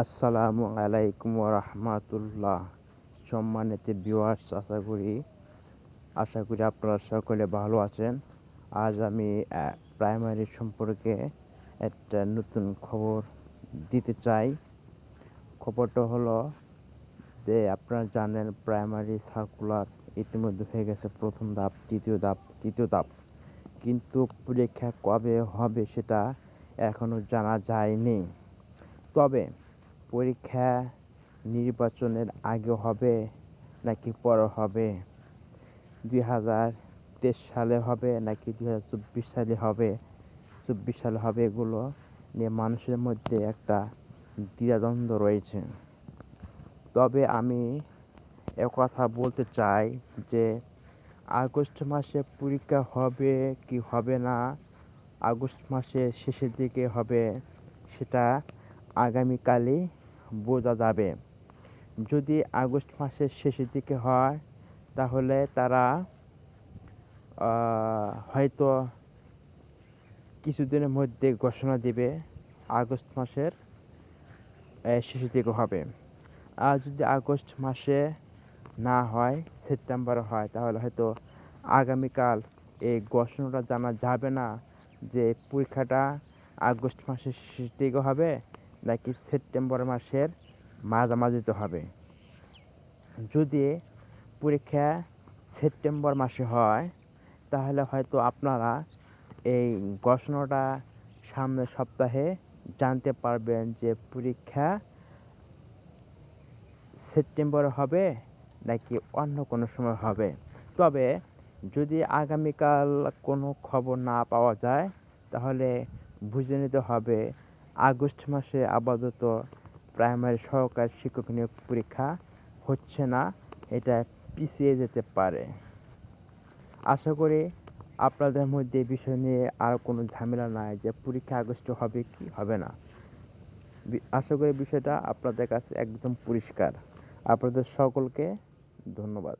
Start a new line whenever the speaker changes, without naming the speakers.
আসসালামু আলাইকুম রহমাতুল্লাহ সম্মানিত ভিউয়ার্স আশা করি আশা করি আপনারা সকলে ভালো আছেন। আজ আমি প্রাইমারি সম্পর্কে একটা নতুন খবর দিতে চাই। খবরটা হলো যে, আপনারা জানেন প্রাইমারি সার্কুলার ইতিমধ্যে হয়ে গেছে প্রথম ধাপ, দ্বিতীয় ধাপ, তৃতীয় ধাপ। কিন্তু পরীক্ষা কবে হবে সেটা এখনও জানা যায়নি। তবে পরীক্ষা নির্বাচনের আগে হবে নাকি পরে হবে? দুই হাজার তেইশ সালে হবে নাকি দুই হাজার চব্বিশ সালে হবে? চব্বিশ সালে হবে এগুলো নিয়ে মানুষের মধ্যে একটা দ্বিধাদ্বন্দ্ব রয়েছে। তবে আমি কথা বলতে চাই যে, আগস্ট মাসে পরীক্ষা হবে কি হবে না? আগস্ট মাসের শেষের দিকে হবে সেটা আগামীকালই বোঝা যাবে। যদি আগস্ট মাসের শেষের দিকে হয়, তাহলে তারা হয়তো কিছুদিনের মধ্যে ঘোষণা দেবে আগস্ট মাসের শেষের দিকে হবে। আর যদি আগস্ট মাসে না হয়, সেপ্টেম্বরে হয়, তাহলে হয়তো আগামীকাল এই ঘোষণাটা জানা যাবে না যে পরীক্ষাটা আগস্ট মাসের শেষের দিকে হবে। নাকি সেপ্টেম্বর মাসের মাঝামাঝিতে হবে। যদি পরীক্ষা সেপ্টেম্বর মাসে হয়, তাহলে হয়তো আপনারা এই ঘোষণাটা সামনের সপ্তাহে জানতে পারবেন যে পরীক্ষা সেপ্টেম্বরে হবে নাকি অন্য কোনো সময় হবে। তবে যদি আগামীকাল কোনো খবর না পাওয়া যায়, তাহলে বুঝে নিতে হবে আগস্ট মাসে আপাতত প্রাইমারি সহকারী শিক্ষক নিয়োগ পরীক্ষা হচ্ছে না, এটা পিছিয়ে যেতে পারে। আশা করি আপনাদের মধ্যে এই বিষয় নিয়ে আর কোনো ঝামেলা নাই যে পরীক্ষা আগস্টে হবে কি হবে না। আশা করি বিষয়টা আপনাদের কাছে একদম পরিষ্কার। আপনাদের সকলকে ধন্যবাদ।